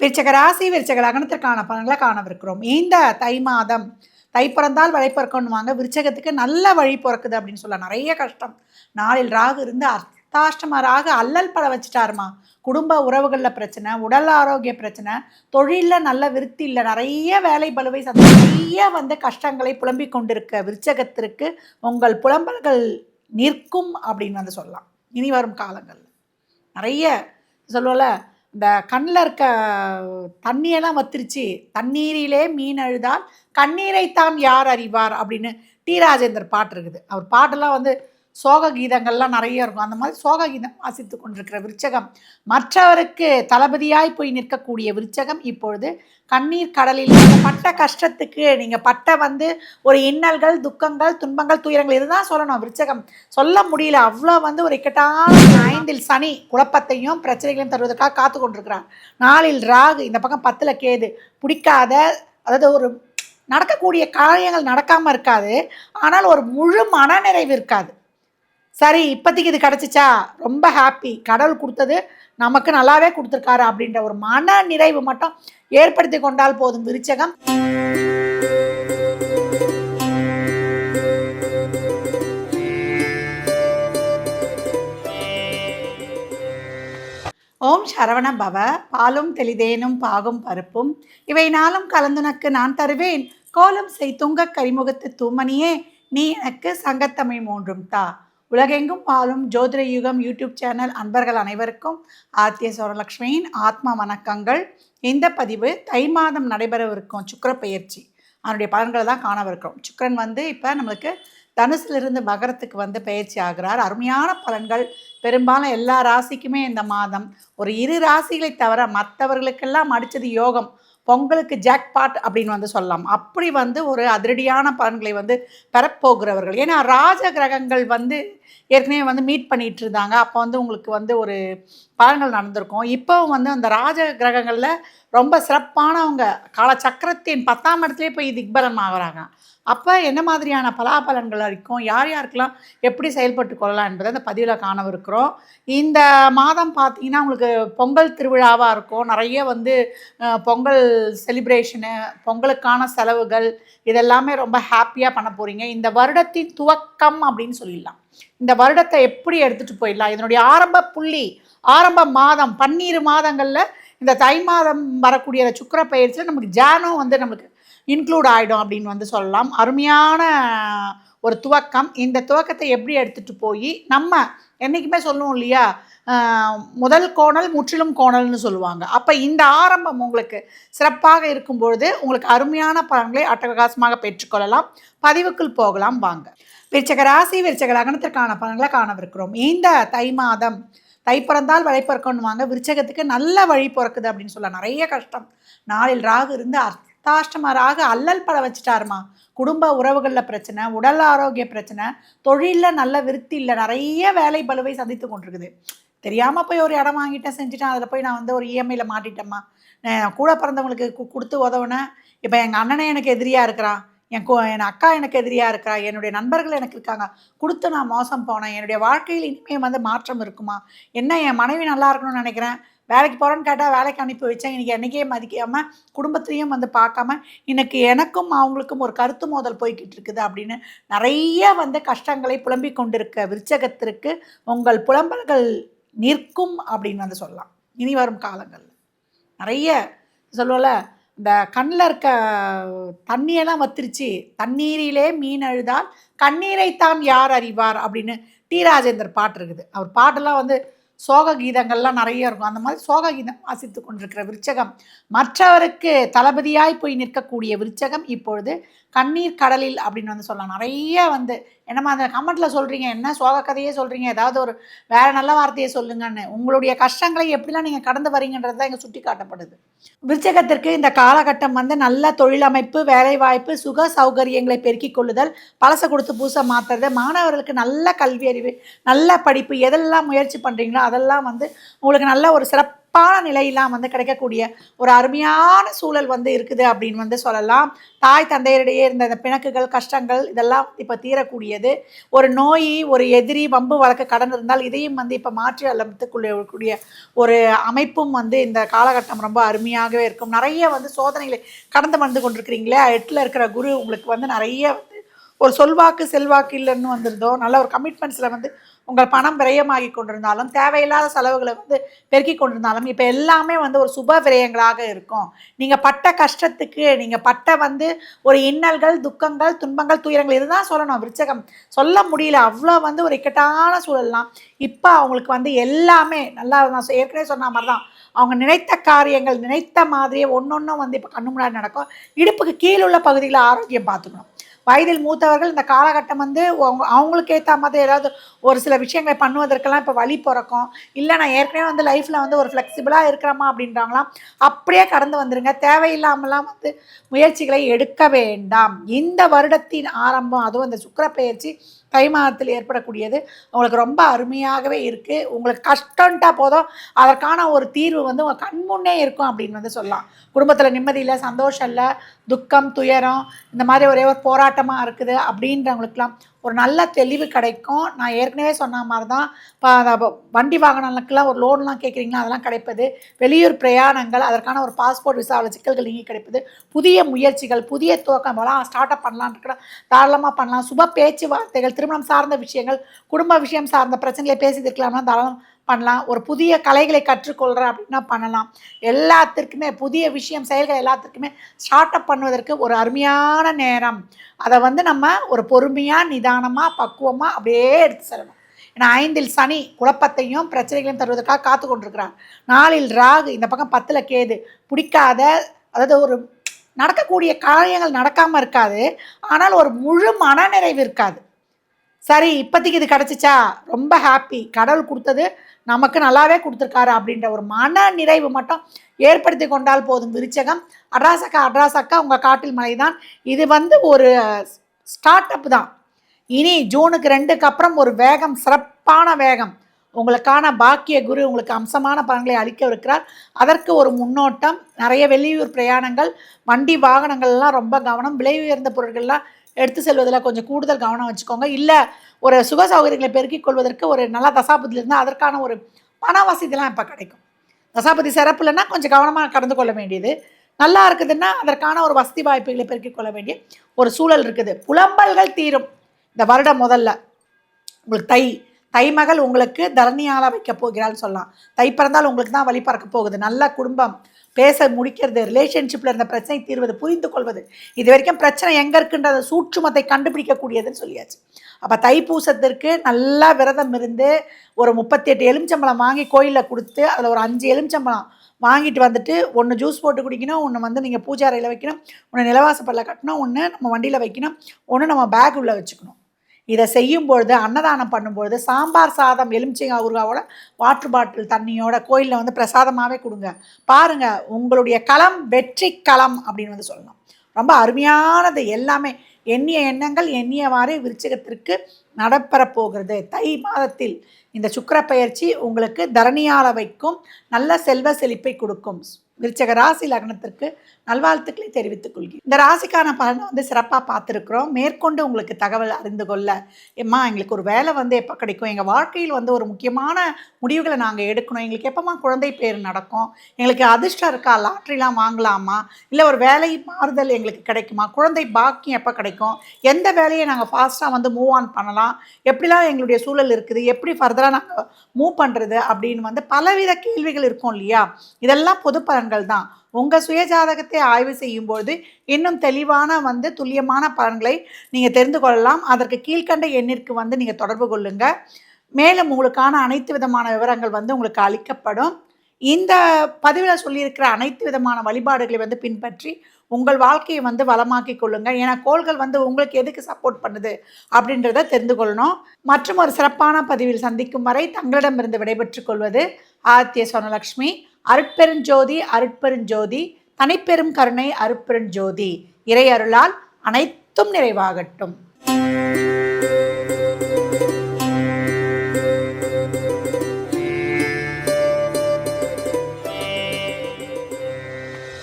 விருச்சக ராசி விருச்சக லக்னத்திற்கான பலன்களை காணவிருக்கிறோம். இந்த தை மாதம் தை பிறந்தால் வழி பிறக்கணுவாங்க விருச்சகத்துக்கு நல்ல வழி பிறக்குது அப்படின்னு சொல்ல நிறைய கஷ்டம். நாளில் ராகு இருந்து அர்த்தாஷ்டம ராகு அல்லல் பட வச்சுட்டாருமா. குடும்ப உறவுகளில் பிரச்சனை உடல் ஆரோக்கிய பிரச்சனை தொழிலில் நல்ல விருத்தி இல்லை. நிறைய வேலை பலுவை சந்த நிறைய வந்து கஷ்டங்களை புலம்பிக் கொண்டிருக்க விருச்சகத்திற்கு உங்கள் புலம்பல்கள் நிற்கும் அப்படின்னு வந்து சொல்லலாம். இனி வரும் காலங்கள் நிறைய சொல்லுவோம்ல இந்த கண்ணில் இருக்க தண்ணியெல்லாம் வத்திருச்சு. தண்ணீரிலே மீன் அழுதால் கண்ணீரைத்தான் யார் அறிவார்? அப்படின்னு டி. ராஜேந்தர் பாட்டு இருக்குது. அவர் பாட்டெல்லாம் வந்து சோக கீதங்கள்லாம் நிறைய இருக்கும். அந்த மாதிரி சோக கீதம் வாசித்து கொண்டிருக்கிற விருச்சகம். மற்றவருக்கு தளபதியாய் போய் நிற்கக்கூடிய விருச்சகம் இப்பொழுது கண்ணீர் கடலில் பட்ட கஷ்டத்துக்கு நீங்கள் பட்ட வந்து ஒரு இன்னல்கள் துக்கங்கள் துன்பங்கள் துயரங்கள் இதுதான் சொல்லணும் விருச்சகம். சொல்ல முடியல. அவ்வளோ வந்து ஒரு இக்கட்டான ஐந்தில் சனி குழப்பத்தையும் பிரச்சனைகளையும் தருவதற்காக காத்து கொண்டிருக்கிறார். நாளில் ராகு இந்த பக்கம் பத்தில் கேது பிடிக்காத அதாவது ஒரு நடக்கக்கூடிய காரியங்கள் நடக்காமல் இருக்காது. ஆனால் ஒரு முழு மனநிறைவு இருக்காது. சரி இப்போதைக்கு இது கிடச்சிச்சா? ரொம்ப ஹாப்பி கடவுள் கொடுத்தது நமக்கு நல்லாவே கொடுத்துருக்காரு அப்படின்ற ஒரு மன நிறைவு மட்டும் ஏற்படுத்தி கொண்டால் போதும் விருச்சகம். ஓம் சரவண பவ. பாலும் தெளிதேனும் பாகும் பருப்பும். இவை நாளும் கலந்துனக்கு நான் தருவேன். கோலம் செய் துங்க கரிமுகத்து தூமணியே நீ எனக்கு சங்கத்தமிழ் மூன்றும் தா. உலகெங்கும் பாலும் ஜோதிட யுகம் யூடியூப் சேனல் அன்பர்கள் அனைவருக்கும் ஆர்த்திய சோரலக்ஷ்மியின் ஆத்மா வணக்கங்கள். இந்த பதிவு தை மாதம் நடைபெறவிருக்கும் சுக்கிர பயிற்சி. அதனுடைய பலன்களை தான் காணவிருக்கிறோம். சுக்கரன் வந்து இப்போ நம்மளுக்கு தனுசிலிருந்து மகரத்துக்கு வந்து பயிற்சி ஆகிறார். அருமையான பலன்கள். பெரும்பாலும் எல்லா ராசிக்குமே இந்த மாதம். ஒரு இரு ராசிகளை தவிர மற்றவர்களுக்கெல்லாம் அடித்தது யோகம். பொங்கலுக்கு ஜாக்பாட் அப்படின்னு வந்து சொல்லலாம். அப்படி வந்து ஒரு அதிரடியான பலன்களை வந்து பெறப்போகிறவர்கள். ஏன்னா ராஜ கிரகங்கள் வந்து ஏற்கனவே வந்து மீட் பண்ணிட்டு இருந்தாங்க அப்போ வந்து உங்களுக்கு வந்து ஒரு பலன்கள் நடந்திருக்கும். இப்போ வந்து அந்த ராஜ கிரகங்களில் ரொம்ப சிறப்பானவங்க காலச்சக்கரத்தின் பத்தாம் இடத்துலேயே போய் திக்பலம் ஆகிறாங்க. அப்போ என்ன மாதிரியான பலாபலன்கள் இருக்கும்? யார் யாருக்கெல்லாம் எப்படி செயல்பட்டு கொள்ளலாம் என்பதை அந்த பதிவில் காணவிருக்கிறோம். இந்த மாதம் பார்த்தீங்கன்னா உங்களுக்கு பொங்கல் திருவிழாவாக இருக்கும். நிறைய வந்து பொங்கல் செலிப்ரேஷனு பொங்கலுக்கான செலவுகள் இதெல்லாமே ரொம்ப ஹாப்பியாக பண்ண போகிறீங்க இந்த வருடத்தின் துவக்கம் அப்படின்னு சொல்லிடலாம். இந்த வருடத்தை எப்படி எடுத்துகிட்டு போயிடலாம்? இதனுடைய ஆரம்ப புள்ளி ஆரம்ப மாதம் பன்னீர் மாதங்களில் இந்த தை மாதம் வரக்கூடிய சுக்கர சுக்கிர பயிற்சியில் நமக்கு ஜானும் வந்து நமக்கு இன்க்ளூட் ஆகிடும் அப்படின்னு வந்து சொல்லலாம். அருமையான ஒரு துவக்கம். இந்த துவக்கத்தை எப்படி எடுத்துகிட்டு போய் நம்ம என்றைக்குமே சொல்லுவோம் இல்லையா? முதல் கோணல் முற்றிலும் கோணல்னு சொல்லுவாங்க. அப்போ இந்த ஆரம்பம் உங்களுக்கு சிறப்பாக இருக்கும் பொழுது உங்களுக்கு அருமையான பலன்களை அட்டகாசமாக பெற்றுக்கொள்ளலாம் பதிவுக்குள் போகலாம். வாங்க. விருச்சக ராசி விருச்சக லக்னத்திற்கான பலன்களை காணவிருக்கிறோம். இந்த தை மாதம் தை பிறந்தால் வழி பிறக்கணுவாங்க விருச்சகத்துக்கு நல்ல வழி பிறக்குது அப்படின்னு சொல்ல நிறைய கஷ்டம். நாளில் ராகு இருந்து தாஷ்டமராக அல்லல் பட வச்சுட்டாருமா. குடும்ப உறவுகளில் பிரச்சனை உடல் ஆரோக்கிய பிரச்சனை தொழிலில் நல்ல விருத்தி இல்லை நிறைய வேலை பலுவை சந்தித்து கொண்டிருக்குது. தெரியாமல் போய் ஒரு இடம் வாங்கிட்டேன் செஞ்சுட்டேன். அதில் போய் நான் வந்து ஒரு இஎம்ஐயில் மாட்டிட்டேம்மா. கூட பிறந்தவங்களுக்கு கு- கொடுத்து உதவுனேன். இப்போ எங்கள் அண்ணனே எனக்கு எதிரியாக இருக்கிறான் என் கோ என் அக்கா எனக்கு எதிரியாக இருக்கிறா. என்னுடைய நண்பர்கள் எனக்கு இருக்காங்க. கொடுத்து நான் மோசம் போனேன். என்னுடைய வாழ்க்கையில் இனிமேல் வந்து மாற்றம் இருக்குமா? என்ன என் மனைவி நல்லா இருக்கணும்னு நினைக்கிறேன்? வேலைக்கு போகிறேன்னு கேட்டால் வேலைக்கு அனுப்பி வச்சேன். இன்றைக்கி என்னைக்கே மதிக்காமல் குடும்பத்தையும் வந்து பார்க்காம இன்னைக்கு எனக்கும் அவங்களுக்கும் ஒரு கருத்து மோதல் போய்கிட்டு இருக்குது அப்படின்னு நிறைய வந்து கஷ்டங்களை புலம்பிக் கொண்டிருக்க விருச்சகத்திற்கு உங்கள் புலம்பல்கள் நிற்கும் அப்படின்னு வந்து சொல்லலாம். இனி வரும் காலங்களில். நிறைய சொல்லுவோம்ல இந்த கண்ணில் இருக்க தண்ணியெல்லாம் வத்திருச்சு. தண்ணீரிலே மீன் அழுதால் கண்ணீரைத்தான் யார் அறிவார் அப்படின்னு டி. ராஜேந்தர் பாட்டு இருக்குது. அவர் பாட்டெல்லாம் வந்து சோக கீதங்கள்லாம் நிறைய இருக்கும். அந்த மாதிரி சோக கீதம் வாசித்து கொண்டிருக்கிற விருச்சகம். மற்றவருக்கு தளபதியாய் போய் நிற்கக்கூடிய விருச்சகம் இப்பொழுது கண்ணீர் கடலில் அப்படின்னு வந்து சொல்லலாம். நிறைய வந்து என்னம்மா அந்த கமெண்ட்டில் சொல்கிறீங்க என்ன சோக கதையே சொல்கிறீங்க ஏதாவது ஒரு வேறு நல்ல வார்த்தையை சொல்லுங்கன்னு. உங்களுடைய கஷ்டங்களை எப்படிலாம் நீங்கள் கடந்து வரீங்கன்றது தான் இங்கே சுட்டி காட்டப்படுது விருச்சகத்திற்கு இந்த காலகட்டம் வந்து நல்ல தொழிலமைப்பு வேலைவாய்ப்பு சுக சௌகரியங்களை பெருக்கிக் கொள்ளுதல் பழசை கொடுத்து பூசை மாற்றுறது மாணவர்களுக்கு நல்ல கல்வி அறிவு நல்ல படிப்பு எதெல்லாம் முயற்சி பண்ணுறீங்களோ அதெல்லாம் வந்து உங்களுக்கு நல்ல ஒரு சிறப்பு சிறப்பான நிலையெல்லாம் வந்து கிடைக்கக்கூடிய ஒரு அருமையான சூழல் வந்து இருக்குது அப்படின்னு வந்து சொல்லலாம். தாய் தந்தையரிடையே இருந்த இந்த பிணக்குகள் கஷ்டங்கள் இதெல்லாம் இப்போ தீரக்கூடியது. ஒரு நோய் ஒரு எதிரி வம்பு வழக்கு கடன் இருந்தால் இதையும் வந்து இப்போ மாற்றி அமைத்துக்கொள்ளக்கூடிய ஒரு அமைப்பும் வந்து இந்த காலகட்டம் ரொம்ப அருமையாகவே இருக்கும். நிறைய வந்து சோதனைகளை கடந்து வந்து கொண்டிருக்கிறீங்களே. எட்டில் இருக்கிற குரு உங்களுக்கு வந்து நிறைய வந்து ஒரு சொல்வாக்கு செல்வாக்கு இல்லைன்னு வந்திருந்தோம் நல்ல ஒரு கமிட்மெண்ட்ஸில் வந்து உங்கள் பணம் விரயமாகி கொண்டிருந்தாலும் தேவையில்லாத செலவுகளை வந்து பெருக்கி கொண்டிருந்தாலும் இப்போ எல்லாமே வந்து ஒரு சுப விரயங்களாக இருக்கும். நீங்கள் பட்ட கஷ்டத்துக்கு நீங்கள் பட்ட வந்து ஒரு இன்னல்கள் துக்கங்கள் துன்பங்கள் துயரங்கள் இதுதான் சொல்லணும். விருச்சகம் சொல்ல முடியல. அவ்வளோ வந்து ஒரு இக்கட்டான சூழல்லாம். இப்போ அவங்களுக்கு வந்து எல்லாமே நல்லா நான் ஏற்கனவே சொன்ன மாதிரி தான் அவங்க நினைத்த காரியங்கள் நினைத்த மாதிரியே ஒன்றொன்றும் வந்து இப்போ கண்ணு முன்னாடி நடக்கும். இடுப்புக்கு கீழே உள்ள பகுதியில் ஆரோக்கியம் பார்த்துக்கணும். வயதில் மூத்தவர்கள் இந்த காலகட்டம் வந்து அவங்களுக்கு ஏற்ற மாதிரி ஏதாவது ஒரு சில விஷயங்களை பண்ணுவதற்கெல்லாம் இப்போ வழி பிறக்கும். இல்லை நான் ஏற்கனவே வந்து லைஃப்பில் வந்து ஒரு ஃப்ளெக்சிபிளாக இருக்கிறோமா அப்படின்றாங்களாம். அப்படியே கடந்து வந்துருங்க. தேவையில்லாமலாம் வந்து முயற்சிகளை எடுக்க வேண்டாம். இந்த வருடத்தின் ஆரம்பம் அதுவும் இந்த சுக்கர பயிற்சி தை மாதத்தில் ஏற்படக்கூடியது உங்களுக்கு ரொம்ப அருமையாகவே இருக்குது உங்களுக்கு கஷ்டம்ட்டா போதும். அதற்கான ஒரு தீர்வு வந்து உங்கள் கண்முன்னே இருக்கும் அப்படின்னு வந்து சொல்லலாம். குடும்பத்தில் நிம்மதி இல்லை சந்தோஷம் இல்லை துக்கம் துயரம் இந்த மாதிரி ஒரே ஒரு போராட்டம் போராட்டமாக இருக்குது அப்படின்றவங்களுக்குலாம் ஒரு நல்ல தெளிவு கிடைக்கும். நான் ஏற்கனவே சொன்ன மாதிரி தான் இப்போ வண்டி வாகனங்களுக்கெல்லாம் ஒரு லோன்லாம் கேட்குறீங்களா? அதெல்லாம் கிடைப்பது. வெளியூர் பிரயாணங்கள் அதற்கான ஒரு பாஸ்போர்ட் விசாவில் சிக்கல்கள் நீங்கி கிடைப்பது. புதிய முயற்சிகள் புதிய துவக்கம். எல்லாம் ஸ்டார்ட் அப் பண்ணலான்னு இருக்கிறோம் தாராளமாக பண்ணலாம். சுப பேச்சுவார்த்தைகள் திருமணம் சார்ந்த விஷயங்கள் குடும்ப விஷயம் சார்ந்த பிரச்சனைகளை பேசி இருக்கலாம்னா தாராளம் பண்ணலாம். ஒரு புதிய கலைகளை கற்றுக்கொள்கிறேன் அப்படின்னா பண்ணலாம். எல்லாத்திற்குமே புதிய விஷயம் செயல்கள் எல்லாத்துக்குமே ஸ்டார்ட் அப் பண்ணுவதற்கு ஒரு அருமையான நேரம். அதை வந்து நம்ம ஒரு பொறுமையாக நிதானமாக பக்குவமாக அப்படியே எடுத்து செல்லணும். ஏன்னா ஐந்தில் சனி குழப்பத்தையும் பிரச்சனைகளையும் தருவதற்காக காத்து கொண்டிருக்கிறார். நாளில் ராகு இந்த பக்கம் பத்தில் கேது பிடிக்காத அதாவது ஒரு நடக்கக்கூடிய காரியங்கள் நடக்காமல் இருக்காது. ஆனால் ஒரு முழு மனநிறைவு இருக்காது. சரி இப்போதைக்கு இது கிடச்சிச்சா? ரொம்ப ஹாப்பி கடவுள் கொடுத்தது நமக்கு நல்லாவே கொடுத்துருக்காரு அப்படின்ற ஒரு மன நிறைவு மட்டும் ஏற்படுத்தி கொண்டால் போதும். விருச்சகம் அட்ராசக்கா அட்ராசக்கா உங்கள் காட்டில் மலை தான் இது வந்து ஒரு ஸ்டார்ட் அப் தான். இனி ஜூனுக்கு ரெண்டுக்கு அப்புறம் ஒரு வேகம் சிறப்பான வேகம். உங்களுக்கான பாக்கிய குரு உங்களுக்கு அம்சமான பலன்களை அளிக்கவிருக்கிறார். அதற்கு ஒரு முன்னோட்டம் நிறைய வெளியூர் பிரயாணங்கள் வண்டி வாகனங்கள்லாம் ரொம்ப கவனம். விலை உயர்ந்த பொருட்கள்லாம் எடுத்து செல்வதில் கொஞ்சம் கூடுதல் கவனம் வச்சுக்கோங்க. இல்லை ஒரு சுக சௌகரியங்களை பெருக்கிக் கொள்வதற்கு ஒரு நல்ல தசாபதியில் இருந்தால் அதற்கான ஒரு பண வசதிலாம் இப்போ கிடைக்கும். தசாபதி சிறப்பு இல்லைன்னா கொஞ்சம் கவனமாக கடந்து கொள்ள வேண்டியது. நல்லா இருக்குதுன்னா அதற்கான ஒரு வசதி வாய்ப்புகளை பெருக்கிக் கொள்ள வேண்டிய ஒரு சூழல் இருக்குது. புலம்பல்கள் தீரும். இந்த வருடம் முதல்ல உங்களுக்கு தை தைமகள் உங்களுக்கு தரணியால வைக்க போகிறாள்னு சொல்லலாம். தை பிறந்தால் உங்களுக்கு தான் வழி பறக்க போகுது. நல்ல குடும்பம். பேச முடிக்கிறது ரிலேஷன்ஷிப்பில் இருந்த பிரச்சனை தீர்வது புரிந்து கொள்வது. இது வரைக்கும் பிரச்சனை எங்கே இருக்குன்றத சூட்சுமத்தை கண்டுபிடிக்கக்கூடியதுன்னு சொல்லியாச்சு. அப்போ தைப்பூசத்திற்கு நல்லா விரதம் இருந்து ஒரு முப்பத்தி எட்டு எலுமிச்சம்பழம் வாங்கி கோயிலில் கொடுத்து அதில் ஒரு அஞ்சு எலுமிச்சம்பழம் வாங்கிட்டு வந்துட்டு ஒன்று ஜூஸ் போட்டு குடிக்கணும் ஒன்று வந்து நீங்கள் பூஜை அறையில் வைக்கணும் ஒன்று நிலவாசப்பல்ல கட்டணும் ஒன்று நம்ம வண்டியில் வைக்கணும் ஒன்று நம்ம பேக் உள்ளே வச்சுக்கணும். இதை செய்யும் பொழுது அன்னதானம் பண்ணும்பொழுது சாம்பார் சாதம் எலுமிச்சங்காய் ஊறுகாவோட வாட்டர் பாட்டில் தண்ணியோட கோயிலில் வந்து பிரசாதமாகவே கொடுங்க. பாருங்கள் உங்களுடைய களம் வெற்றி களம் அப்படின்னு வந்து சொல்லலாம் ரொம்ப அருமையானது எல்லாமே. எண்ணிய எண்ணங்கள் எண்ணியவாறு விருச்சிகத்திற்கு நடப்பெறப்போகிறது. தை மாதத்தில் இந்த சுக்கிர பயிற்சி உங்களுக்கு தரணியால வைக்கும் நல்ல செல்வ செழிப்பை கொடுக்கும். விருச்சக ராசி லக்னத்திற்கு நல்வாழ்த்துக்களை தெரிவித்துக் கொள்கிறேன். இந்த ராசிக்கான பலனை வந்து சிறப்பாக பார்த்துருக்குறோம். மேற்கொண்டு உங்களுக்கு தகவல் அறிந்து கொள்ள எம்மா எங்களுக்கு ஒரு வேலை வந்து எப்போ கிடைக்கும்? எங்கள் வாழ்க்கையில் வந்து ஒரு முக்கியமான முடிவுகளை நாங்கள் எடுக்கணும். எங்களுக்கு எப்போம்மா குழந்தை பேர் நடக்கும்? எங்களுக்கு அதிர்ஷ்டம் இருக்கா? லாட்ரிலாம் வாங்கலாமா? இல்லை ஒரு வேலை மாறுதல் எங்களுக்கு கிடைக்குமா? குழந்தை பாக்கியம் எப்போ கிடைக்கும்? எந்த வேலையை நாங்கள் ஃபாஸ்ட்டாக வந்து மூவ் ஆன் பண்ணலாம்? எப்படிலாம் எங்களுடைய சூழல் இருக்குது? எப்படி ஃபர்தராக நாங்கள் மூவ் பண்ணுறது அப்படின்னு வந்து பலவித கேள்விகள் இருக்கும் இல்லையா? இதெல்லாம் பொது பலன். பலன்கள் தான். உங்கள் சுயஜாதகத்தை ஆய்வு செய்யும்போது இன்னும் தெளிவான வந்து துல்லியமான பலன்களை நீங்கள் தெரிந்து கொள்ளலாம். அதற்கு கீழ்க்கண்ட எண்ணிற்கு வந்து நீங்கள் தொடர்பு கொள்ளுங்கள் மேலும் உங்களுக்கான அனைத்து விதமான விவரங்கள் வந்து உங்களுக்கு அளிக்கப்படும். இந்த பதிவில் சொல்லியிருக்கிற அனைத்து விதமான வழிபாடுகளை வந்து பின்பற்றி உங்கள் வாழ்க்கையை வந்து வளமாக்கி கொள்ளுங்கள் ஏன்னா கோள்கள் வந்து உங்களுக்கு எதுக்கு சப்போர்ட் பண்ணுது அப்படின்றத தெரிந்து கொள்ளணும். மற்றும் ஒரு சிறப்பான பதிவில் சந்திக்கும் வரை தங்களிடமிருந்து விடைபெற்றுக் கொள்வது ஆதித்ய சொனலக்ஷ்மி. அருட்பெருஞ்சோதி அருட்பெருஞ்சோதி தனிப்பெரும் கருணை அருட்பெருஞ்சோதி இறை அருளால் அனைத்தும் நிறைவாகட்டும்.